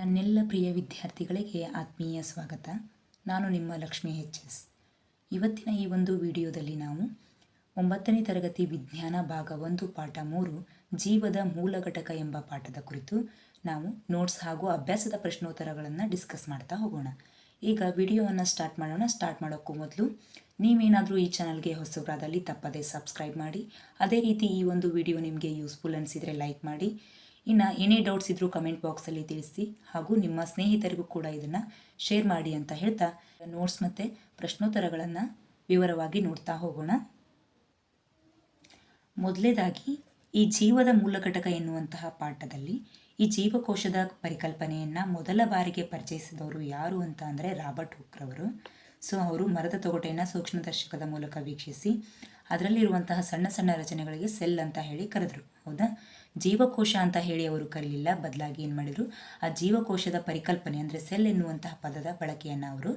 ನನ್ನೆಲ್ಲ ಪ್ರಿಯ ವಿದ್ಯಾರ್ಥಿಗಳಿಗೆ ಆತ್ಮೀಯ ಸ್ವಾಗತ. ನಾನು ನಿಮ್ಮ ಲಕ್ಷ್ಮಿ ಎಚ್ ಎಸ್ ಇವತ್ತಿನ ಈ ಒಂದು ವಿಡಿಯೋದಲ್ಲಿ ನಾವು ಒಂಬತ್ತನೇ ತರಗತಿ ವಿಜ್ಞಾನ ಭಾಗ ಒಂದು, ಪಾಠ ಮೂರು, ಜೀವದ ಮೂಲ ಘಟಕ ಎಂಬ ಪಾಠದ ಕುರಿತು ನಾವು ನೋಟ್ಸ್ ಹಾಗೂ ಅಭ್ಯಾಸದ ಪ್ರಶ್ನೋತ್ತರಗಳನ್ನು ಡಿಸ್ಕಸ್ ಮಾಡ್ತಾ ಹೋಗೋಣ. ಈಗ ವಿಡಿಯೋವನ್ನು ಸ್ಟಾರ್ಟ್ ಮಾಡೋಣ. ಸ್ಟಾರ್ಟ್ ಮಾಡೋಕ್ಕೂ ಮೊದಲು ನೀವೇನಾದರೂ ಈ ಚಾನಲ್ಗೆ ಹೊಸಬರಾದಲ್ಲಿ ತಪ್ಪದೇ ಸಬ್ಸ್ಕ್ರೈಬ್ ಮಾಡಿ. ಅದೇ ರೀತಿ ಈ ಒಂದು ವಿಡಿಯೋ ನಿಮಗೆ ಯೂಸ್ಫುಲ್ ಅನಿಸಿದರೆ ಲೈಕ್ ಮಾಡಿ. ಇನ್ನು ಏನೇ ಡೌಟ್ಸ್ ಇದ್ದರೂ ಕಮೆಂಟ್ ಬಾಕ್ಸಲ್ಲಿ ತಿಳಿಸಿ ಹಾಗೂ ನಿಮ್ಮ ಸ್ನೇಹಿತರಿಗೂ ಕೂಡ ಇದನ್ನು ಶೇರ್ ಮಾಡಿ ಅಂತ ಹೇಳ್ತಾ ನೋಟ್ಸ್ ಮತ್ತು ಪ್ರಶ್ನೋತ್ತರಗಳನ್ನು ವಿವರವಾಗಿ ನೋಡ್ತಾ ಹೋಗೋಣ. ಮೊದಲೇದಾಗಿ, ಈ ಜೀವದ ಮೂಲ ಘಟಕ ಎನ್ನುವಂತಹ ಪಾಠದಲ್ಲಿ ಈ ಜೀವಕೋಶದ ಪರಿಕಲ್ಪನೆಯನ್ನು ಮೊದಲ ಬಾರಿಗೆ ಪರಿಚಯಿಸಿದವರು ಯಾರು ಅಂತ ಅಂದರೆ ರಾಬರ್ಟ್ ಹುಕ್ರವರು ಸೊ ಅವರು ಮರದ ತೊಗಟೆಯನ್ನು ಸೂಕ್ಷ್ಮದರ್ಶಕದ ಮೂಲಕ ವೀಕ್ಷಿಸಿ, ಅದರಲ್ಲಿರುವಂತಹ ಸಣ್ಣ ಸಣ್ಣ ರಚನೆಗಳಿಗೆ ಸೆಲ್ ಅಂತ ಹೇಳಿ ಕರೆದರು. ಹೌದಾ? ಜೀವಕೋಶ ಅಂತ ಹೇಳಿ ಅವರು ಕರೀಲಿಲ್ಲ. ಬದಲಾಗಿ ಏನು ಮಾಡಿದರು? ಆ ಜೀವಕೋಶದ ಪರಿಕಲ್ಪನೆ ಅಂದರೆ ಸೆಲ್ ಎನ್ನುವಂತಹ ಪದದ ಬಳಕೆಯನ್ನು ಅವರು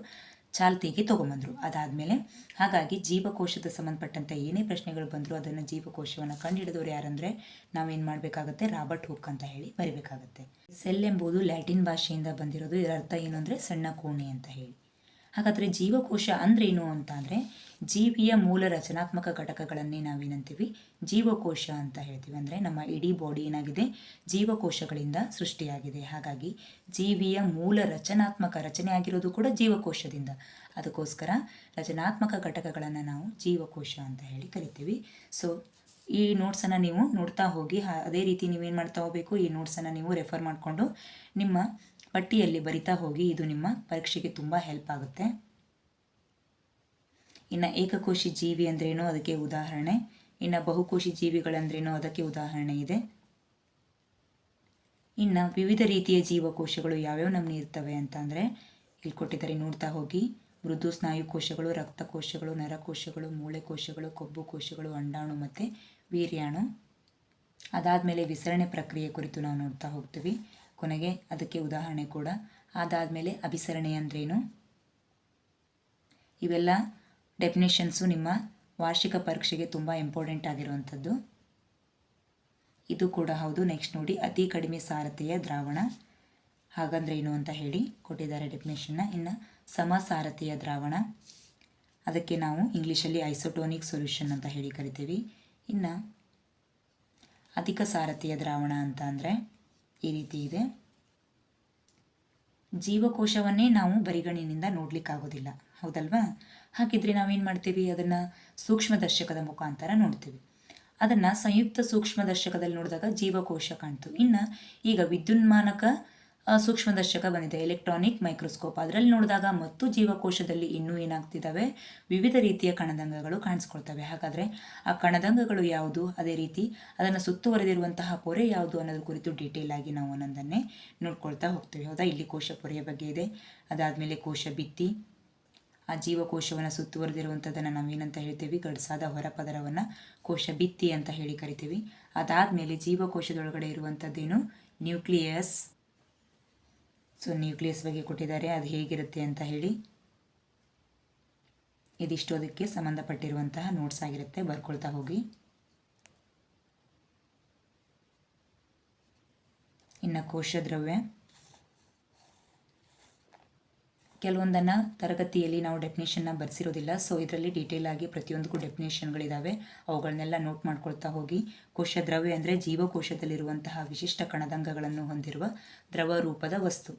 ಚಾಲ್ತಿಗೆ ತೊಗೊಂಬಂದರು. ಅದಾದಮೇಲೆ ಹಾಗಾಗಿ ಜೀವಕೋಶದ ಸಂಬಂಧಪಟ್ಟಂಥ ಏನೇ ಪ್ರಶ್ನೆಗಳು ಬಂದರೂ ಅದನ್ನು ಜೀವಕೋಶವನ್ನು ಕಂಡುಹಿಡಿದವರು ಯಾರಂದರೆ ನಾವೇನು ಮಾಡಬೇಕಾಗತ್ತೆ? ರಾಬರ್ಟ್ ಹುಕ್ ಅಂತ ಹೇಳಿ ಬರಿಬೇಕಾಗತ್ತೆ. ಸೆಲ್ ಎಂಬುದು ಲ್ಯಾಟಿನ್ ಭಾಷೆಯಿಂದ ಬಂದಿರೋದು. ಇದರ ಅರ್ಥ ಏನು ಅಂದರೆ ಸಣ್ಣ ಕೋಣೆ ಅಂತ ಹೇಳಿ. ಹಾಗಾದರೆ ಜೀವಕೋಶ ಅಂದ್ರೇನು ಅಂತ ಅಂದರೆ ಜೀವಿಯ ಮೂಲ ರಚನಾತ್ಮಕ ಘಟಕಗಳನ್ನೇ ನಾವೇನಂತೀವಿ? ಜೀವಕೋಶ ಅಂತ ಹೇಳ್ತೀವಿ. ಅಂದರೆ ನಮ್ಮ ಇಡೀ ಬಾಡಿ ಏನಾಗಿದೆ? ಜೀವಕೋಶಗಳಿಂದ ಸೃಷ್ಟಿಯಾಗಿದೆ. ಹಾಗಾಗಿ ಜೀವಿಯ ಮೂಲ ರಚನಾತ್ಮಕ ರಚನೆ ಆಗಿರೋದು ಕೂಡ ಜೀವಕೋಶದಿಂದ. ಅದಕ್ಕೋಸ್ಕರ ರಚನಾತ್ಮಕ ಘಟಕಗಳನ್ನು ನಾವು ಜೀವಕೋಶ ಅಂತ ಹೇಳಿ ಕರಿತೀವಿ. ಸೊ ಈ ನೋಟ್ಸನ್ನು ನೀವು ನೋಡ್ತಾ ಹೋಗಿ ಅದೇ ರೀತಿ ನೀವೇನು ಮಾಡ್ತಾ ಹೋಗಬೇಕು? ಈ ನೋಟ್ಸನ್ನು ನೀವು ರೆಫರ್ ಮಾಡಿಕೊಂಡು ನಿಮ್ಮ ಪಟ್ಟಿಯಲ್ಲಿ ಬರಿತಾ ಹೋಗಿ ಇದು ನಿಮ್ಮ ಪರೀಕ್ಷೆಗೆ ತುಂಬ ಹೆಲ್ಪ್ ಆಗುತ್ತೆ. ಇನ್ನು ಏಕಕೋಶಿ ಜೀವಿ ಅಂದ್ರೇನು? ಅದಕ್ಕೆ ಉದಾಹರಣೆ. ಇನ್ನು ಬಹುಕೋಶಿ ಜೀವಿಗಳಂದ್ರೇನು ಅದಕ್ಕೆ ಉದಾಹರಣೆ ಇದೆ. ಇನ್ನು ವಿವಿಧ ರೀತಿಯ ಜೀವಕೋಶಗಳು ಯಾವ್ಯಾವ ನಮ್ಮಲ್ಲಿ ಇರ್ತವೆ ಅಂತಂದರೆ ಇಲ್ಲಿ ಕೊಟ್ಟಿದ್ದಾರೆ ನೋಡ್ತಾ ಹೋಗಿ. ಮೃದು ಸ್ನಾಯು ಕೋಶಗಳು ರಕ್ತಕೋಶಗಳು ನರಕೋಶಗಳು ಮೂಳೆ ಕೋಶಗಳು, ಕೊಬ್ಬು ಕೋಶಗಳು, ಅಂಡಾಣು ಮತ್ತು ವೀರ್ಯಾಣು. ಅದಾದಮೇಲೆ ವಿಸರಣೆ ಪ್ರಕ್ರಿಯೆ ಕುರಿತು ನಾವು ನೋಡ್ತಾ ಹೋಗ್ತೀವಿ. ಕೊನೆಗೆ ಅದಕ್ಕೆ ಉದಾಹರಣೆ ಕೂಡ. ಅದಾದಮೇಲೆ ಅಭಿಸರಣೆ ಅಂದ್ರೇನು? ಇವೆಲ್ಲ ಡೆಫಿನೇಷನ್ಸು ನಿಮ್ಮ ವಾರ್ಷಿಕ ಪರೀಕ್ಷೆಗೆ ತುಂಬ ಇಂಪಾರ್ಟೆಂಟ್ ಆಗಿರುವಂಥದ್ದು. ಇದು ಕೂಡ ಹೌದು. ನೆಕ್ಸ್ಟ್ ನೋಡಿ, ಅತಿ ಕಡಿಮೆ ಸಾರತೆಯ ದ್ರಾವಣ ಹಾಗಂದ್ರೆ ಏನು ಅಂತ ಹೇಳಿ ಕೊಟ್ಟಿದ್ದಾರೆ ಡೆಫಿನೇಷನ್ನ ಇನ್ನು ಸಮಸಾರತೆಯ ದ್ರಾವಣ. ಅದಕ್ಕೆ ನಾವು ಇಂಗ್ಲೀಷಲ್ಲಿ ಐಸೋಟೋನಿಕ್ ಸೊಲ್ಯೂಷನ್ ಅಂತ ಹೇಳಿ ಕರಿತೀವಿ. ಇನ್ನು ಅಧಿಕ ಸಾರತೆಯ ದ್ರಾವಣ ಅಂತ ಅಂದರೆ? ಈ ರೀತಿ ಇದೆ. ಜೀವಕೋಶವನ್ನೇ ನಾವು ಬರಿಗಣ್ಣಿನಿಂದ ನೋಡಲಿಕ್ಕಾಗೋದಿಲ್ಲ. ಹೌದಲ್ವಾ? ಹಾಗಿದ್ರೆ ನಾವೇನು ಮಾಡ್ತೀವಿ? ಅದನ್ನು ಸೂಕ್ಷ್ಮದರ್ಶಕದ ಮುಖಾಂತರ ನೋಡ್ತೀವಿ. ಅದನ್ನು ಸಂಯುಕ್ತ ಸೂಕ್ಷ್ಮದರ್ಶಕದಲ್ಲಿ ನೋಡಿದಾಗ ಜೀವಕೋಶ ಕಾಣ್ತು. ಇನ್ನು ಈಗ ವಿದ್ಯುನ್ಮಾನಕ ಸೂಕ್ಷ್ಮದರ್ಶಕ ಬಂದಿದೆ. Electronic microscope. ಅದರಲ್ಲಿ ನೋಡಿದಾಗ ಮತ್ತು ಜೀವಕೋಶದಲ್ಲಿ ಇನ್ನೂ ಏನಾಗ್ತಿದ್ದಾವೆ? ವಿವಿಧ ರೀತಿಯ ಕಣದಂಗಗಳು ಕಾಣಿಸ್ಕೊಳ್ತವೆ. ಹಾಗಾದರೆ ಆ ಕಣದಂಗಗಳು ಯಾವುದು? ಅದೇ ರೀತಿ ಅದನ್ನು ಸುತ್ತುವರೆದಿರುವಂತಹ ಪೊರೆ ಯಾವುದು ಅನ್ನೋದ್ರ ಕುರಿತು ಡೀಟೇಲ್ ಆಗಿ ನಾವು ಒಂದೊಂದನ್ನೇ ನೋಡ್ಕೊಳ್ತಾ ಹೋಗ್ತೀವಿ. ಹೌದಾ? ಇಲ್ಲಿ ಕೋಶ ಪೊರೆಯ ಬಗ್ಗೆ ಇದೆ. ಅದಾದಮೇಲೆ ಕೋಶ ಬಿತ್ತಿ. ಆ ಜೀವಕೋಶವನ್ನು ಸುತ್ತುವರೆದಿರುವಂಥದ್ದನ್ನು ನಾವೇನಂತ ಹೇಳ್ತೀವಿ? ಗಡ್ಸಾದ ಹೊರಪದರವನ್ನು ಕೋಶ ಬಿತ್ತಿ ಅಂತ ಹೇಳಿ ಕರಿತೀವಿ. ಅದಾದಮೇಲೆ ಜೀವಕೋಶದೊಳಗಡೆ ಇರುವಂಥದ್ದೇನು? ನ್ಯೂಕ್ಲಿಯಸ್. ಸೊ ನ್ಯೂಕ್ಲಿಯಸ್ ಬಗ್ಗೆ ಕೊಟ್ಟಿದ್ದಾರೆ, ಅದು ಹೇಗಿರುತ್ತೆ ಅಂತ ಹೇಳಿ. ಇದಿಷ್ಟು ಅದಕ್ಕೆ ಸಂಬಂಧಪಟ್ಟಿರುವಂತಹ ನೋಟ್ಸ್ ಆಗಿರುತ್ತೆ, ಬರ್ಕೊಳ್ತಾ ಹೋಗಿ. ಇನ್ನು ಕೋಶ ದ್ರವ್ಯ. ಕೆಲವೊಂದನ್ನು ತರಗತಿಯಲ್ಲಿ ನಾವು ಡೆಫಿನೇಷನ್ನ ಬರೆಸಿರೋದಿಲ್ಲ. ಸೊ ಇದರಲ್ಲಿ ಡೀಟೇಲ್ ಆಗಿ ಪ್ರತಿಯೊಂದಕ್ಕೂ ಡೆಫಿನೇಷನ್ಗಳಿದ್ದಾವೆ ಅವುಗಳನ್ನೆಲ್ಲ ನೋಟ್ ಮಾಡ್ಕೊಳ್ತಾ ಹೋಗಿ. ಕೋಶ ದ್ರವ್ಯ ಅಂದರೆ ಜೀವಕೋಶದಲ್ಲಿರುವಂತಹ ವಿಶಿಷ್ಟ ಕಣದಂಗಗಳನ್ನು ಹೊಂದಿರುವ ದ್ರವ ರೂಪದ ವಸ್ತು.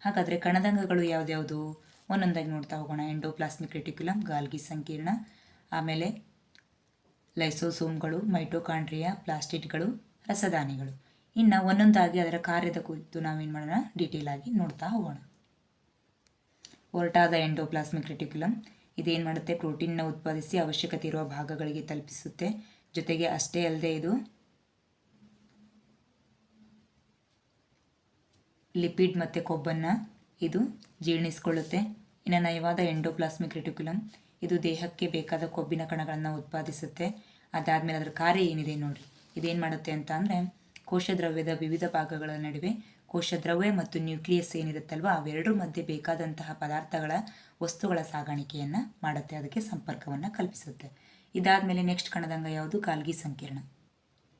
ಹಾಗಾದರೆ ಕಣದಂಗಗಳು ಯಾವ್ದ್ಯಾವುದು? ಒಂದೊಂದಾಗಿ ನೋಡ್ತಾ ಹೋಗೋಣ. ಎಂಡೋಪ್ಲಾಸ್ಮಿಕ್ ರೆಟಿಕ್ಯುಲಮ್ ಗಾಲ್ಗಿ ಸಂಕೀರ್ಣ, ಆಮೇಲೆ ಲೈಸೋಸೋಮ್ಗಳು ಮೈಟೋಕಾಂಡ್ರಿಯಾ ಪ್ಲಾಸ್ಟಿಕ್ಗಳು ರಸದಾನಿಗಳು ಇನ್ನು ಒಂದೊಂದಾಗಿ ಅದರ ಕಾರ್ಯದ ಕುರಿತು ನಾವೇನು ಮಾಡೋಣ? ಡೀಟೇಲ್ ಆಗಿ ನೋಡ್ತಾ ಹೋಗೋಣ. ಒರಟಾದ ಎಂಡೋಪ್ಲಾಸ್ಮಿಕ್ ರೆಟಿಕ್ಯುಲಮ್ ಇದೇನು ಮಾಡುತ್ತೆ? ಪ್ರೋಟೀನ್ನ ಉತ್ಪಾದಿಸಿ ಅವಶ್ಯಕತೆ ಇರುವ ಭಾಗಗಳಿಗೆ ತಲುಪಿಸುತ್ತೆ. ಜೊತೆಗೆ ಅಷ್ಟೇ ಅಲ್ಲದೆ ಇದು ಲಿಪಿಡ್ ಮತ್ತು ಕೊಬ್ಬನ್ನು ಇದು ಜೀರ್ಣಿಸ್ಕೊಳ್ಳುತ್ತೆ. ಇನ್ನು ನಯವಾದ ಎಂಡೋಪ್ಲಾಸ್ಮಿಕ್ ರೆಟಿಕ್ಯುಲಮ್ ಇದು ದೇಹಕ್ಕೆ ಬೇಕಾದ ಕೊಬ್ಬಿನ ಕಣಗಳನ್ನು ಉತ್ಪಾದಿಸುತ್ತೆ. ಅದಾದಮೇಲೆ ಅದರ ಕಾರ್ಯ ಏನಿದೆ ನೋಡಿ. ಇದೇನು ಮಾಡುತ್ತೆ ಅಂತ ಅಂದರೆ ಕೋಶದ್ರವ್ಯದ ವಿವಿಧ ಭಾಗಗಳ ನಡುವೆ ಕೋಶದ್ರವ್ಯ ಮತ್ತು ನ್ಯೂಕ್ಲಿಯಸ್ ಏನಿರುತ್ತಲ್ವ ಅವೆರಡರ ಮಧ್ಯೆ ಬೇಕಾದಂತಹ ಪದಾರ್ಥಗಳ ವಸ್ತುಗಳ ಸಾಗಾಣಿಕೆಯನ್ನು ಮಾಡುತ್ತೆ, ಅದಕ್ಕೆ ಸಂಪರ್ಕವನ್ನು ಕಲ್ಪಿಸುತ್ತೆ. ಇದಾದಮೇಲೆ ನೆಕ್ಸ್ಟ್ ಕಣದಂಗ ಯಾವುದು? ಗಾಲ್ಗಿ ಸಂಕೀರ್ಣ.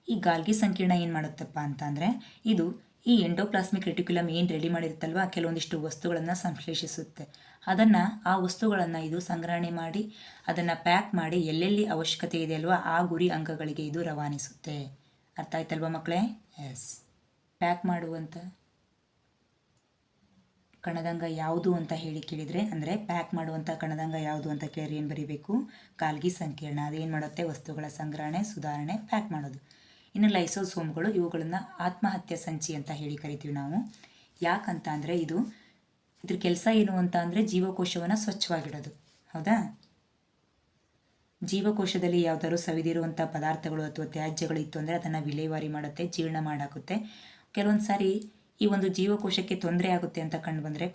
ಈ ಗಾಲ್ಗಿ ಸಂಕೀರ್ಣ ಏನು ಮಾಡುತ್ತಪ್ಪ ಅಂತಂದರೆ, ಇದು ಈ ಎಂಡೋಪ್ಲಾಸ್ಮಿಕ್ ರೆಟಿಕ್ಯುಲಮ್ ಏನು ರೆಡಿ ಮಾಡಿರುತ್ತಲ್ವ ಕೆಲವೊಂದಿಷ್ಟು ವಸ್ತುಗಳನ್ನು ಸಂಶ್ಲೇಷಿಸುತ್ತೆ. ಅದನ್ನು, ಆ ವಸ್ತುಗಳನ್ನು ಇದು ಸಂಗ್ರಹಣೆ ಮಾಡಿ, ಅದನ್ನು ಪ್ಯಾಕ್ ಮಾಡಿ ಎಲ್ಲೆಲ್ಲಿ ಅವಶ್ಯಕತೆ ಇದೆ ಅಲ್ವಾ ಆ ಗುರಿ ಅಂಗಗಳಿಗೆ ಇದು ರವಾನಿಸುತ್ತೆ. ಅರ್ಥ ಆಯ್ತಲ್ವಾ ಮಕ್ಕಳೇ ಎಸ್ ಪ್ಯಾಕ್ ಮಾಡುವಂಥ ಕಣದಂಗ ಯಾವುದು ಅಂತ ಹೇಳಿ ಕೇಳಿದರೆ, ಅಂದರೆ ಪ್ಯಾಕ್ ಮಾಡುವಂಥ ಕಣದಂಗ ಯಾವುದು ಅಂತ ಕೇಳಿದ್ರೆ ಏನು ಬರೀಬೇಕು? ಕಾಲ್ಗಿ ಸಂಕೀರ್ಣ. ಅದೇನು ಮಾಡುತ್ತೆ? ವಸ್ತುಗಳ ಸಂಗ್ರಹಣೆ, ಸುಧಾರಣೆ ಪ್ಯಾಕ್ ಮಾಡೋದು. ಇನ್ನು ಲೈಸೋಸೋಮ್ಗಳು, ಇವುಗಳನ್ನು ಆತ್ಮಹತ್ಯೆ ಸಂಚಿ ಅಂತ ಹೇಳಿ ಕರಿತೀವಿ ನಾವು. ಯಾಕಂತ ಅಂದರೆ ಇದು ಇದ್ರ ಕೆಲಸ ಏನು ಅಂತ ಅಂದರೆ ಜೀವಕೋಶವನ್ನು ಸ್ವಚ್ಛವಾಗಿಡೋದು. ಹೌದಾ? ಜೀವಕೋಶದಲ್ಲಿ ಯಾವ್ದಾದ್ರು ಸವಿದಿರುವಂಥ ಪದಾರ್ಥಗಳು ಅಥವಾ ತ್ಯಾಜ್ಯಗಳು ಇತ್ತು ಅಂದರೆ ಅದನ್ನು ವಿಲೇವಾರಿ ಮಾಡುತ್ತೆ, ಜೀರ್ಣ ಮಾಡಾಕುತ್ತೆ. ಕೆಲವೊಂದು ಸಾರಿ ಈ ಒಂದು ಜೀವಕೋಶಕ್ಕೆ ತೊಂದರೆ ಆಗುತ್ತೆ ಅಂತ ಕಂಡು ಬಂದರೆ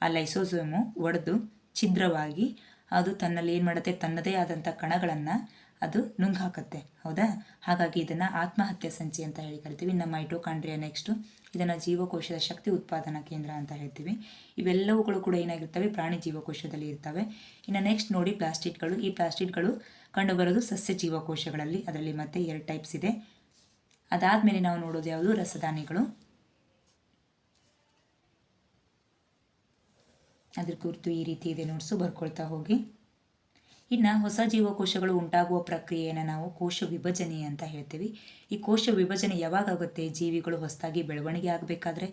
ಆ ಲೈಸೋಸೋಮು ಒಡೆದು ಛಿದ್ರವಾಗಿ ಅದು ತನ್ನಲ್ಲಿ ಏನು ಮಾಡುತ್ತೆ, ತನ್ನದೇ ಆದಂಥ ಕಣಗಳನ್ನು ಅದು ನುಂಗ್ ಹೌದಾ? ಹಾಗಾಗಿ ಇದನ್ನು ಆತ್ಮಹತ್ಯೆ ಸಂಚಿ ಅಂತ ಹೇಳಿ ಕರಿತೀವಿ. ನಮ್ಮ ಮೈಟೋಕಾಂಡ್ರಿಯಾ ನೆಕ್ಸ್ಟು ಇದನ್ನು ಜೀವಕೋಶದ ಶಕ್ತಿ ಉತ್ಪಾದನಾ ಕೇಂದ್ರ ಅಂತ ಹೇಳ್ತೀವಿ. ಇವೆಲ್ಲವುಗಳು ಕೂಡ ಏನಾಗಿರ್ತವೆ? ಪ್ರಾಣಿ ಜೀವಕೋಶದಲ್ಲಿ ಇರ್ತವೆ. ಇನ್ನು ನೆಕ್ಸ್ಟ್ ನೋಡಿ ಪ್ಲಾಸ್ಟಿಕ್ಗಳು ಈ ಪ್ಲಾಸ್ಟಿಕ್ಗಳು ಕಂಡುಬರೋದು ಸಸ್ಯ ಜೀವಕೋಶಗಳಲ್ಲಿ. ಅದರಲ್ಲಿ ಮತ್ತೆ ಎರಡು ಟೈಪ್ಸ್ ಇದೆ. ಅದಾದಮೇಲೆ ನಾವು ನೋಡೋದು ಯಾವುದು? ರಸದಾನಿಗಳು ಅದ್ರ ಕುರಿತು ಈ ರೀತಿ ಇದೆ ನೋಡ್ಸು, ಬರ್ಕೊಳ್ತಾ ಹೋಗಿ. ಇನ್ನು ಹೊಸ ಜೀವಕೋಶಗಳು ಉಂಟಾಗುವ ಪ್ರಕ್ರಿಯೆಯನ್ನು ನಾವು ಕೋಶ ವಿಭಜನೆ ಅಂತ ಹೇಳ್ತೀವಿ. ಈ ಕೋಶ ವಿಭಜನೆ ಯಾವಾಗ ಆಗುತ್ತೆ ಜೀವಿಗಳು ಹೊಸದಾಗಿ ಬೆಳವಣಿಗೆ ಆಗಬೇಕಾದ್ರೆ.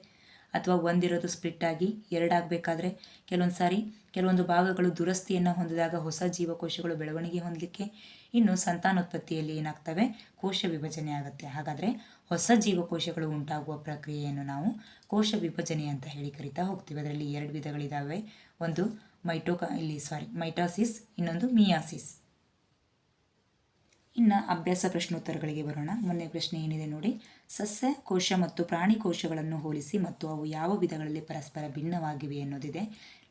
ಅಥವಾ ಒಂದಿರೋದು ಸ್ಪ್ಲಿಟ್ ಆಗಿ ಎರಡಾಗಬೇಕಾದ್ರೆ ಕೆಲವೊಂದು ಸಾರಿ ಕೆಲವೊಂದು ಭಾಗಗಳು ದುರಸ್ತಿಯನ್ನು ಹೊಂದಿದಾಗ ಹೊಸ ಜೀವಕೋಶಗಳು ಬೆಳವಣಿಗೆ ಹೊಂದಲಿಕ್ಕೆ ಇನ್ನು ಸಂತಾನೋತ್ಪತ್ತಿಯಲ್ಲಿ ಏನಾಗ್ತವೆ? ಕೋಶ ವಿಭಜನೆ ಆಗುತ್ತೆ. ಹಾಗಾದರೆ ಹೊಸ ಜೀವಕೋಶಗಳು ಉಂಟಾಗುವ ಪ್ರಕ್ರಿಯೆಯನ್ನು ನಾವು ಕೋಶ ವಿಭಜನೆ ಅಂತ ಹೇಳಿ ಕರಿತಾ ಹೋಗ್ತೀವಿ. ಅದರಲ್ಲಿ ಎರಡು ವಿಧಗಳಿದ್ದಾವೆ ಒಂದು ಮೈಟೋಕ ಇಲ್ಲಿ ಸಾರಿ ಮೈಟಾಸಿಸ್, ಇನ್ನೊಂದು ಮಿಯಾಸಿಸ್. ಇನ್ನು ಅಭ್ಯಾಸ ಪ್ರಶ್ನೋತ್ತರಗಳಿಗೆ ಬರೋಣ. ಮೊನ್ನೆ ಪ್ರಶ್ನೆ ಏನಿದೆ ನೋಡಿ. ಸಸ್ಯ, ಕೋಶ ಮತ್ತು ಪ್ರಾಣಿ ಕೋಶಗಳನ್ನು ಹೋಲಿಸಿ ಮತ್ತು ಅವು ಯಾವ ವಿಧಗಳಲ್ಲಿ ಪರಸ್ಪರ ಭಿನ್ನವಾಗಿವೆ ಅನ್ನೋದಿದೆ.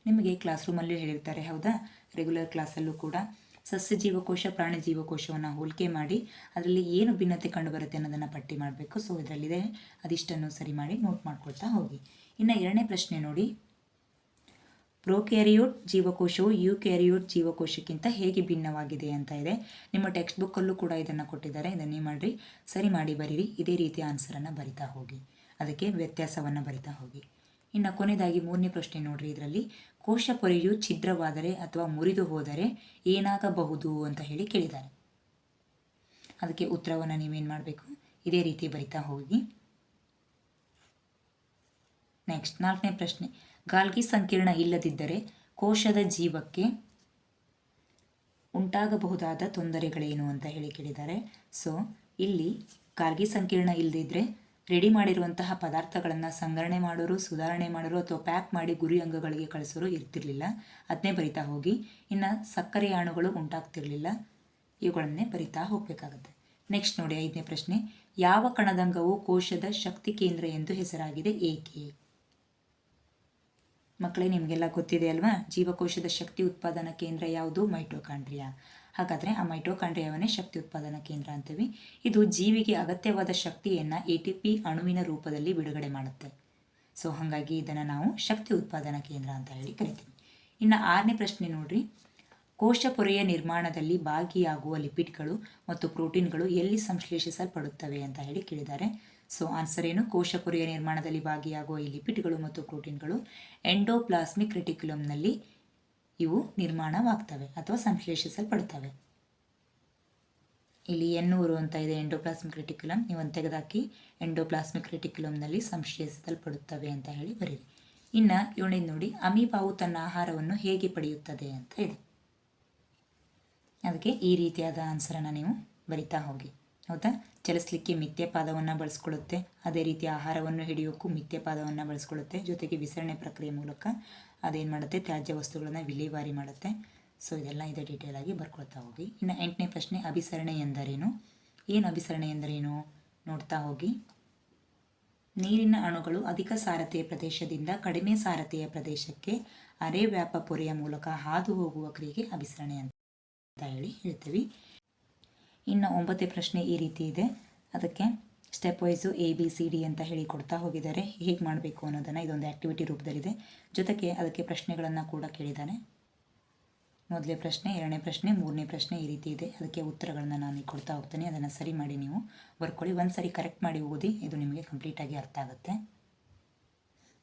ನಿಮಗೆ ಕ್ಲಾಸ್ ರೂಮಲ್ಲಿ ಹೇಳಿರ್ತಾರೆ, ಹೌದಾ? ರೆಗ್ಯುಲರ್ ಕ್ಲಾಸಲ್ಲೂ ಕೂಡ. ಸಸ್ಯ ಜೀವಕೋಶ, ಪ್ರಾಣಿ ಜೀವಕೋಶವನ್ನು ಹೋಲಿಕೆ ಮಾಡಿ ಅದರಲ್ಲಿ ಏನು ಭಿನ್ನತೆ ಕಂಡುಬರುತ್ತೆ ಅನ್ನೋದನ್ನು ಪಟ್ಟಿ ಮಾಡಬೇಕು. ಸೊ ಇದರಲ್ಲಿದೆ. ಅದಿಷ್ಟನ್ನು ಸರಿ ಮಾಡಿ ನೋಟ್ ಮಾಡ್ಕೊಳ್ತಾ ಹೋಗಿ. ಇನ್ನು ಎರಡನೇ ಪ್ರಶ್ನೆ ನೋಡಿ. ಪ್ರೋಕ್ಯಾರಿಯೋಟ್ ಜೀವಕೋಶವು ಯುಕ್ಯಾರಿಯೋಟ್ ಜೀವಕೋಶಕ್ಕಿಂತ ಹೇಗೆ ಭಿನ್ನವಾಗಿದೆ ಅಂತ ಇದೆ. ನಿಮ್ಮ ಟೆಕ್ಸ್ಟ್ ಬುಕ್ಕಲ್ಲೂ ಕೂಡ ಇದನ್ನು ಕೊಟ್ಟಿದ್ದಾರೆ. ಇದನ್ನೇ ಮಾಡಿರಿ. ಸರಿ ಮಾಡಿ ಬರೀರಿ. ಇದೇ ರೀತಿಯ ಆನ್ಸರನ್ನು ಬರಿತಾ ಹೋಗಿ. ಅದಕ್ಕೆ ವ್ಯತ್ಯಾಸವನ್ನು ಬರಿತಾ ಹೋಗಿ. ಇನ್ನು ಕೊನೆಯದಾಗಿ ಮೂರನೇ ಪ್ರಶ್ನೆ ನೋಡಿರಿ ಇದರಲ್ಲಿ. ಕೋಶ ಪೊರೆಯು ಛಿದ್ರವಾದರೆ ಅಥವಾ ಮುರಿದು ಹೋದರೆ ಏನಾಗಬಹುದು ಅಂತ ಹೇಳಿ ಕೇಳಿದ್ದಾರೆ. ಅದಕ್ಕೆ ಉತ್ತರವನ್ನು ನೀವೇನು ಮಾಡಬೇಕು? ಇದೇ ರೀತಿ ಬರಿತಾ ಹೋಗಿ. ನೆಕ್ಸ್ಟ್ ನಾಲ್ಕನೇ ಪ್ರಶ್ನೆ. ಗಾಲ್ಗಿ ಸಂಕೀರ್ಣ ಇಲ್ಲದಿದ್ದರೆ ಕೋಶದ ಜೀವಕ್ಕೆ ಉಂಟಾಗಬಹುದಾದ ತೊಂದರೆಗಳೇನು ಅಂತ ಹೇಳಿ ಕೇಳಿದ್ದಾರೆ. ಸೊ ಇಲ್ಲಿ ಗಾಲ್ಗಿ ಸಂಕೀರ್ಣ ಇಲ್ಲದಿದ್ದರೆ ರೆಡಿ ಮಾಡಿರುವಂತಹ ಪದಾರ್ಥಗಳನ್ನು ಸಂಗ್ರಹಣೆ ಮಾಡೋರು, ಸುಧಾರಣೆ ಮಾಡೋರು ಅಥವಾ ಪ್ಯಾಕ್ ಮಾಡಿ ಗುರಿ ಅಂಗಗಳಿಗೆ ಕಳಿಸೋರು ಇರ್ತಿರ್ಲಿಲ್ಲ. ಅದನ್ನೇ ಬರಿತಾ ಹೋಗಿ. ಇನ್ನು ಸಕ್ಕರೆ ಅಣುಗಳು ಉಂಟಾಗ್ತಿರಲಿಲ್ಲ. ಇವುಗಳನ್ನೇ ಬರಿತಾ ಹೋಗಬೇಕಾಗುತ್ತೆ. ನೆಕ್ಸ್ಟ್ ನೋಡಿ ಐದನೇ ಪ್ರಶ್ನೆ. ಯಾವ ಕಣದಂಗವು ಕೋಶದ ಶಕ್ತಿ ಕೇಂದ್ರ ಎಂದು ಹೆಸರಾಗಿದೆ? ಏಕೆ? ಮಕ್ಕಳೇ, ನಿಮಗೆಲ್ಲ ಗೊತ್ತಿದೆ ಅಲ್ವಾ? ಜೀವಕೋಶದ ಶಕ್ತಿ ಉತ್ಪಾದನಾ ಕೇಂದ್ರ ಯಾವುದು? ಮೈಟೋಕಾಂಡ್ರಿಯಾ. ಹಾಗಾದರೆ ಆ ಮೈಟೋಕಾಂಡ್ರಿಯಾವನ್ನೇ ಶಕ್ತಿ ಉತ್ಪಾದನಾ ಕೇಂದ್ರ ಅಂತೀವಿ. ಇದು ಜೀವಿಗೆ ಅಗತ್ಯವಾದ ಶಕ್ತಿಯನ್ನು ಎ ಟಿ ಪಿ ಅಣುವಿನ ರೂಪದಲ್ಲಿ ಬಿಡುಗಡೆ ಮಾಡುತ್ತೆ. ಸೊ ಹಾಗಾಗಿ ಇದನ್ನು ನಾವು ಶಕ್ತಿ ಉತ್ಪಾದನಾ ಕೇಂದ್ರ ಅಂತ ಹೇಳಿ ಕರಿತೀವಿ. ಇನ್ನು ಆರನೇ ಪ್ರಶ್ನೆ ನೋಡ್ರಿ. ಕೋಶ ಪೊರೆಯ ನಿರ್ಮಾಣದಲ್ಲಿ ಭಾಗಿಯಾಗುವ ಲಿಪಿಡ್ಗಳು ಮತ್ತು ಪ್ರೋಟೀನ್ಗಳು ಎಲ್ಲಿ ಸಂಶ್ಲೇಷಿಸಲ್ಪಡುತ್ತವೆ ಅಂತ ಹೇಳಿ ಕೇಳಿದ್ದಾರೆ. ಸೊ ಆನ್ಸರ್ ಏನು, ಕೋಶಪುರಿಯ ನಿರ್ಮಾಣದಲ್ಲಿ ಭಾಗಿಯಾಗುವ ಈ ಲಿಪಿಡ್ಗಳು ಮತ್ತು ಪ್ರೋಟೀನ್ಗಳು ಎಂಡೋಪ್ಲಾಸ್ಮಿಕ್ ರೆಟಿಕ್ಯುಲಮ್ನಲ್ಲಿ ಇವು ನಿರ್ಮಾಣವಾಗ್ತವೆ ಅಥವಾ ಸಂಶ್ಲೇಷಿಸಲ್ಪಡುತ್ತವೆ ಇಲ್ಲಿ ಎನ್ನೂರು ಅಂತ ಇದೆ, ಎಂಡೋಪ್ಲಾಸ್ಮಿಕ್ ರೆಟಿಕ್ಯುಲಮ್. ನೀವು ತೆಗೆದಾಕಿ, ಎಂಡೋಪ್ಲಾಸ್ಮಿಕ್ ರೆಟಿಕ್ಯುಲಮ್ನಲ್ಲಿ ಸಂಶ್ಲೇಷಿಸಲ್ಪಡುತ್ತವೆ ಅಂತ ಹೇಳಿ ಬರೀರಿ. ಇನ್ನು ಇವಳಿಂದ ನೋಡಿ, ಅಮೀಬಾವು ತನ್ನ ಆಹಾರವನ್ನು ಹೇಗೆ ಪಡೆಯುತ್ತದೆ ಅಂತ ಇದೆ. ಅದಕ್ಕೆ ಈ ರೀತಿಯಾದ ಆನ್ಸರನ್ನು ನೀವು ಬರಿತಾ ಹೋಗಿ. ಹೌದಾ? ಚಲಿಸಲಿಕ್ಕೆ ಮಿಥ್ಯ ಪಾದವನ್ನು ಬಳಸ್ಕೊಳ್ಳುತ್ತೆ. ಅದೇ ರೀತಿ ಆಹಾರವನ್ನು ಹಿಡಿಯೋಕ್ಕೂ ಮಿಥ್ಯ ಪಾದವನ್ನು ಬಳಸ್ಕೊಳ್ಳುತ್ತೆ. ಜೊತೆಗೆ ವಿಸರಣೆ ಪ್ರಕ್ರಿಯೆ ಮೂಲಕ ಅದೇನು ಮಾಡುತ್ತೆ? ತ್ಯಾಜ್ಯ ವಸ್ತುಗಳನ್ನು ವಿಲೇವಾರಿ ಮಾಡುತ್ತೆ. ಸೊ ಇದೆಲ್ಲ ಇದೆ ಡೀಟೇಲ್ ಆಗಿ ಬರ್ಕೊಳ್ತಾ ಹೋಗಿ. ಇನ್ನು ಎಂಟನೇ ಪ್ರಶ್ನೆ, ಅಭಿಸರಣೆ ಎಂದರೇನು? ಏನು ಅಭಿಸರಣೆ ಎಂದರೇನು? ನೋಡ್ತಾ ಹೋಗಿ. ನೀರಿನ ಅಣುಗಳು ಅಧಿಕ ಸಾರತೆಯ ಪ್ರದೇಶದಿಂದ ಕಡಿಮೆ ಸಾರತೆಯ ಪ್ರದೇಶಕ್ಕೆ ಅರೆ ವ್ಯಾಪ ಪೊರೆಯ ಮೂಲಕ ಹಾದು ಹೋಗುವ ಕ್ರಿಯೆಗೆ ಅಭಿಸರಣೆ ಅಂತ ಹೇಳಿ ಹೇಳ್ತೀವಿ. ಇನ್ನು ಒಂಬತ್ತನೇ ಪ್ರಶ್ನೆ ಈ ರೀತಿ ಇದೆ. ಅದಕ್ಕೆ stepwise A B C D ಅಂತ ಹೇಳಿ ಕೊಡ್ತಾ ಹೋಗಿದ್ದಾರೆ. ಹೇಗೆ ಮಾಡಬೇಕು ಅನ್ನೋದನ್ನು ಇದೊಂದು ಆ್ಯಕ್ಟಿವಿಟಿ ರೂಪದಲ್ಲಿದೆ. ಜೊತೆಗೆ ಅದಕ್ಕೆ ಪ್ರಶ್ನೆಗಳನ್ನು ಕೂಡ ಕೇಳಿದ್ದಾನೆ. ಮೊದಲೇ ಪ್ರಶ್ನೆ, ಎರಡನೇ ಪ್ರಶ್ನೆ, ಮೂರನೇ ಪ್ರಶ್ನೆ ಈ ರೀತಿ ಇದೆ. ಅದಕ್ಕೆ ಉತ್ತರಗಳನ್ನು ನಾನು ಕೊಡ್ತಾ ಹೋಗ್ತೇನೆ. ಅದನ್ನು ಸರಿ ಮಾಡಿ ನೀವು. ಬರ್ಕೊಳ್ಳಿ. ಒಂದು ಸರಿ ಕರೆಕ್ಟ್ ಮಾಡಿ ಓದಿ, ಇದು ನಿಮಗೆ ಕಂಪ್ಲೀಟಾಗಿ ಅರ್ಥ ಆಗುತ್ತೆ.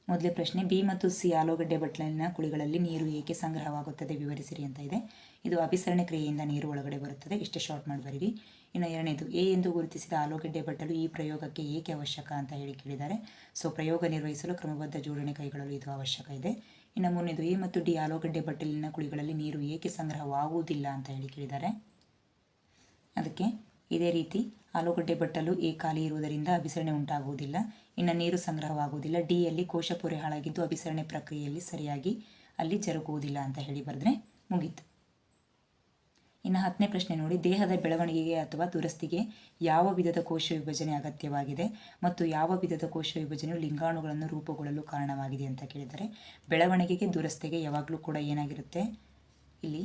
ಮೊದಲೇ ಪ್ರಶ್ನೆ ಬಿ ಮತ್ತು ಸಿ ಆಲೂಗಡ್ಡೆ ಬಟ್ಲಿನ ಕುಳಿಗಳಲ್ಲಿ ನೀರು ಏಕೆ ಸಂಗ್ರಹವಾಗುತ್ತದೆ ವಿವರಿಸಿರಿ ಅಂತ ಇದೆ. ಇದು ಅಭಿಸರಣೆ ಕ್ರಿಯೆಯಿಂದ ನೀರು ಒಳಗಡೆ ಬರುತ್ತದೆ. ಇಷ್ಟೇ ಶಾರ್ಟ್ ಮಾಡಿ ಬರೀರಿ. ಇನ್ನು ಎರಡನೇದು, ಎ ಎಂದು ಗುರುತಿಸಿದ ಆಲೂಗಡ್ಡೆ ಬಟ್ಟಲು ಈ ಪ್ರಯೋಗಕ್ಕೆ ಏಕೆ ಅವಶ್ಯಕ ಅಂತ ಹೇಳಿ ಕೇಳಿದ್ದಾರೆ. ಸೊ, ಪ್ರಯೋಗ ನಿರ್ವಹಿಸಲು ಕ್ರಮಬದ್ಧ ಜೋಡಣೆ ಕೈಗೊಳ್ಳಲು ಇದು ಅವಶ್ಯಕ ಇದೆ. ಇನ್ನು ಮೂರನೇದು, ಎ ಮತ್ತು ಡಿ ಆಲೂಗಡ್ಡೆ ಬಟ್ಟಲಿನ ಕುಳಿಗಳಲ್ಲಿ ನೀರು ಏಕೆ ಸಂಗ್ರಹವಾಗುವುದಿಲ್ಲ ಅಂತ ಹೇಳಿ ಕೇಳಿದ್ದಾರೆ. ಅದಕ್ಕೆ ಇದೇ ರೀತಿ ಆಲೂಗಡ್ಡೆ ಬಟ್ಟಲು ಎ ಖಾಲಿ ಇರುವುದರಿಂದ ಅಭಿಸರಣೆ ಉಂಟಾಗುವುದಿಲ್ಲ. ಇನ್ನು ನೀರು ಸಂಗ್ರಹವಾಗುವುದಿಲ್ಲ. ಡಿಯಲ್ಲಿ ಕೋಶ ಪೊರೆ ಹಾಳಾಗಿದ್ದು ಅಭಿಸರಣೆ ಪ್ರಕ್ರಿಯೆಯಲ್ಲಿ ಸರಿಯಾಗಿ ಅಲ್ಲಿ ಜರುಗುವುದಿಲ್ಲ ಅಂತ ಹೇಳಿ ಬರೆದ್ರೆ ಮುಗೀತು. ಇನ್ನು ಹತ್ತನೇ ಪ್ರಶ್ನೆ ನೋಡಿ. ದೇಹದ ಬೆಳವಣಿಗೆಗೆ ಅಥವಾ ದುರಸ್ತಿಗೆ ಯಾವ ವಿಧದ ಕೋಶ ವಿಭಜನೆ ಅಗತ್ಯವಾಗಿದೆ ಮತ್ತು ಯಾವ ವಿಧದ ಕೋಶ ವಿಭಜನೆಯು ಲಿಂಗಾಣುಗಳನ್ನು ರೂಪುಗೊಳ್ಳಲು ಕಾರಣವಾಗಿದೆ ಅಂತ ಕೇಳಿದರೆ, ಬೆಳವಣಿಗೆಗೆ ದುರಸ್ತಿಗೆ ಯಾವಾಗಲೂ ಕೂಡ ಏನಾಗಿರುತ್ತೆ? ಇಲ್ಲಿ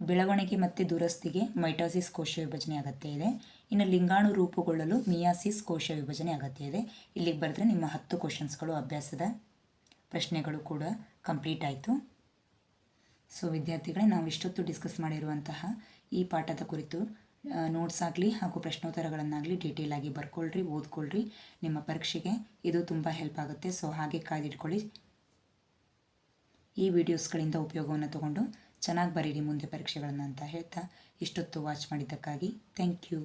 ಬೆಳವಣಿಗೆ ಮತ್ತು ದುರಸ್ತಿಗೆ ಮೈಟಾಸಿಸ್ ಕೋಶ ವಿಭಜನೆ ಅಗತ್ಯ ಇದೆ. ಇನ್ನು ಲಿಂಗಾಣು ರೂಪುಗೊಳ್ಳಲು ಮಿಯಾಸಿಸ್ ಕೋಶ ವಿಭಜನೆ ಅಗತ್ಯ ಇದೆ. ಇಲ್ಲಿಗೆ ಬರೆದ್ರೆ ನಿಮ್ಮ ಹತ್ತು ಕ್ವಶನ್ಸ್ಗಳು ಅಭ್ಯಾಸದ ಪ್ರಶ್ನೆಗಳು ಕೂಡ ಕಂಪ್ಲೀಟ್ ಆಯಿತು. ಸೊ ವಿದ್ಯಾರ್ಥಿಗಳೇ, ನಾವು ಇಷ್ಟೊತ್ತು ಡಿಸ್ಕಸ್ ಮಾಡಿರುವಂತಹ ಈ ಪಾಠದ ಕುರಿತು ನೋಟ್ಸ್ ಆಗಲಿ ಹಾಗೂ ಪ್ರಶ್ನೋತ್ತರಗಳನ್ನಾಗಲಿ ಡೀಟೇಲ್ ಆಗಿ ಬರ್ಕೊಳ್ರಿ, ಓದ್ಕೊಳ್ರಿ. ನಿಮ್ಮ ಪರೀಕ್ಷೆಗೆ ಇದು ತುಂಬ ಹೆಲ್ಪ್ ಆಗುತ್ತೆ. ಸೊ ಹಾಗೆ ಕಾಯ್ದಿಟ್ಕೊಳ್ಳಿ. ಈ ವಿಡಿಯೋಸ್ಗಳಿಂದ ಉಪಯೋಗವನ್ನು ತಗೊಂಡು ಚೆನ್ನಾಗಿ ಬರೀರಿ ಮುಂದೆ ಪರೀಕ್ಷೆಗಳನ್ನು ಅಂತ ಹೇಳ್ತಾ ಇಷ್ಟೊತ್ತು ವಾಚ್ ಮಾಡಿದ್ದಕ್ಕಾಗಿ ಥ್ಯಾಂಕ್ ಯು